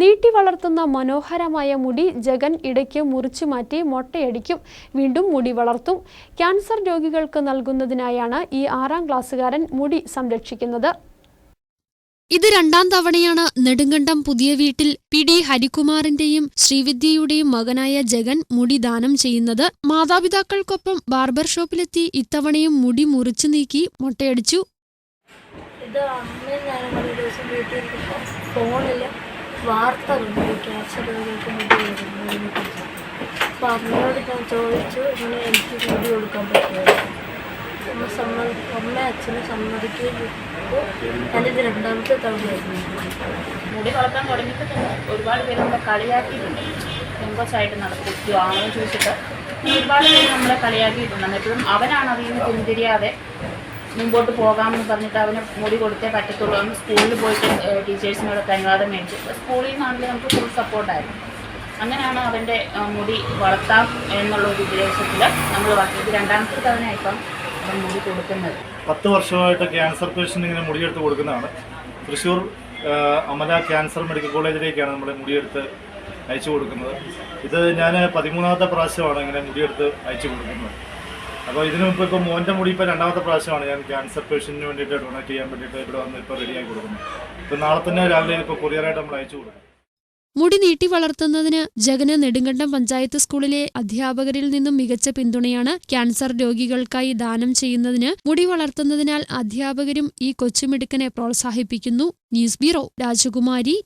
നീട്ടി വളർത്തുന്ന മനോഹരമായ മുടി ജഗൻ ഇടയ്ക്ക് മുറിച്ചു മാറ്റി മൊട്ടയടിക്കും. വീണ്ടും മുടി വളർത്തും. ക്യാൻസർ രോഗികൾക്ക് നൽകുന്നതിനായാണ് ഈ ആറാം ക്ലാസ്സുകാരൻ മുടി സംരക്ഷിക്കുന്നത്. ഇത് രണ്ടാം തവണയാണ് നെടുങ്കണ്ടം പുതിയ വീട്ടിൽ പി ഡി ഹരികുമാറിന്റെയും ശ്രീവിദ്യയുടെയും മകനായ ജഗൻ മുടി ദാനം ചെയ്യുന്നത്. മാതാപിതാക്കൾക്കൊപ്പം ബാർബർ ഷോപ്പിലെത്തി ഇത്തവണയും മുടി മുറിച്ചു നീക്കി മുട്ടയടിച്ചു. ഇത് അമ്മയും ഞാനും കൂടി ഒരു ദിവസം വീട്ടിൽ ഇരുന്നപ്പോൾ ഫോണിൽ വാർത്ത കണ്ടു. ഈ ക്യാൻസർ രോഗികൾക്ക് മുടി കൊടുക്കുന്നതിനെ കുറിച്ച്. അപ്പോൾ അമ്മയോട് ഞാൻ ചോദിച്ചു ഇങ്ങനെ എനിക്ക് മുടി കൊടുക്കാൻ പറ്റുമോ? അമ്മ സമ്മതി അമ്മ അച്ഛനെ സമ്മതിക്കുകയും രണ്ടാമത്തെ തവണയായിരുന്നു മുടി വളർത്താൻ തന്നെ ഒരുപാട് പേര് നമ്മളെ കളിയാക്കിയിട്ടുണ്ട്. പെങ്കൊച്ചായിട്ട് നടത്തിയോ ആണോ ചോദിച്ചിട്ട് ഒരുപാട് പേര് നമ്മളെ കളിയാക്കിയിട്ടുണ്ട്. എപ്പോഴും അവനാണ് അതിൽ നിന്ന് പിന്തിരിയാതെ മുമ്പോട്ട് പോകാമെന്ന് പറഞ്ഞിട്ട് അവന് മുടി കൊടുത്തേ പറ്റത്തുള്ളൂ. അവന് സ്കൂളിൽ പോയിട്ട് ടീച്ചേഴ്സിനോടൊക്കെ അനുവാദം മേടിച്ചു. സ്കൂളിൽ നിന്നാണെങ്കിൽ നമുക്ക് ഫുൾ സപ്പോർട്ടായിരുന്നു അങ്ങനെയാണ് അവന്റെ മുടി വളർത്താം എന്നുള്ള ഒരു ഉദ്ദേശത്തിൽ നമ്മൾ ഇത് രണ്ടാമത്തെ തവണ ഇപ്പം അവൻ മുടി കൊടുക്കുന്നത്. പത്ത് വർഷമായിട്ട് ക്യാൻസർ പേഷ്യന്റ് ഇങ്ങനെ മുടിയെടുത്ത് കൊടുക്കുന്നതാണ്. തൃശ്ശൂർ അമല ക്യാൻസർ മെഡിക്കൽ കോളേജിലേക്കാണ് നമ്മൾ മുടിയെടുത്ത് അയച്ചു കൊടുക്കുന്നത്. ഇത് ഞാൻ പതിമൂന്നാമത്തെ പ്രാവശ്യമാണ് ഇങ്ങനെ മുടിയെടുത്ത് അയച്ചു കൊടുക്കുന്നത്. അപ്പോൾ ഇതിന് മുമ്പ് ഇപ്പോൾ മോന്റെ മുടി ഇപ്പോൾ രണ്ടാമത്തെ പ്രാവശ്യമാണ് ഞാൻ ക്യാൻസർ പേഷ്യന്റിന് വേണ്ടിയിട്ട് ഡൊണേറ്റ് ചെയ്യാൻ വേണ്ടിയിട്ട് ഇവിടെ വന്ന് ഇപ്പോൾ റെഡിയായി കൊടുക്കുന്നത് ഇപ്പോൾ നാളെ തന്നെ രാവിലെ ഇപ്പോൾ കൊറിയറായിട്ട് നമ്മൾ അയച്ചു കൊടുക്കും. മുടി നീട്ടി വളർത്തുന്നതിന് ജഗന് നെടുങ്കണ്ടം പഞ്ചായത്ത് സ്കൂളിലെ അധ്യാപകരിൽ നിന്നും മികച്ച പിന്തുണയാണ് ക്യാൻസർ രോഗികൾക്കായി ദാനം ചെയ്യുന്നതിന് മുടി വളർത്തുന്നതിനാൽ അധ്യാപകരും ഈ കൊച്ചുമിടുക്കനെ പ്രോത്സാഹിപ്പിക്കുന്നു. ന്യൂസ് ബ്യൂറോ രാജകുമാരി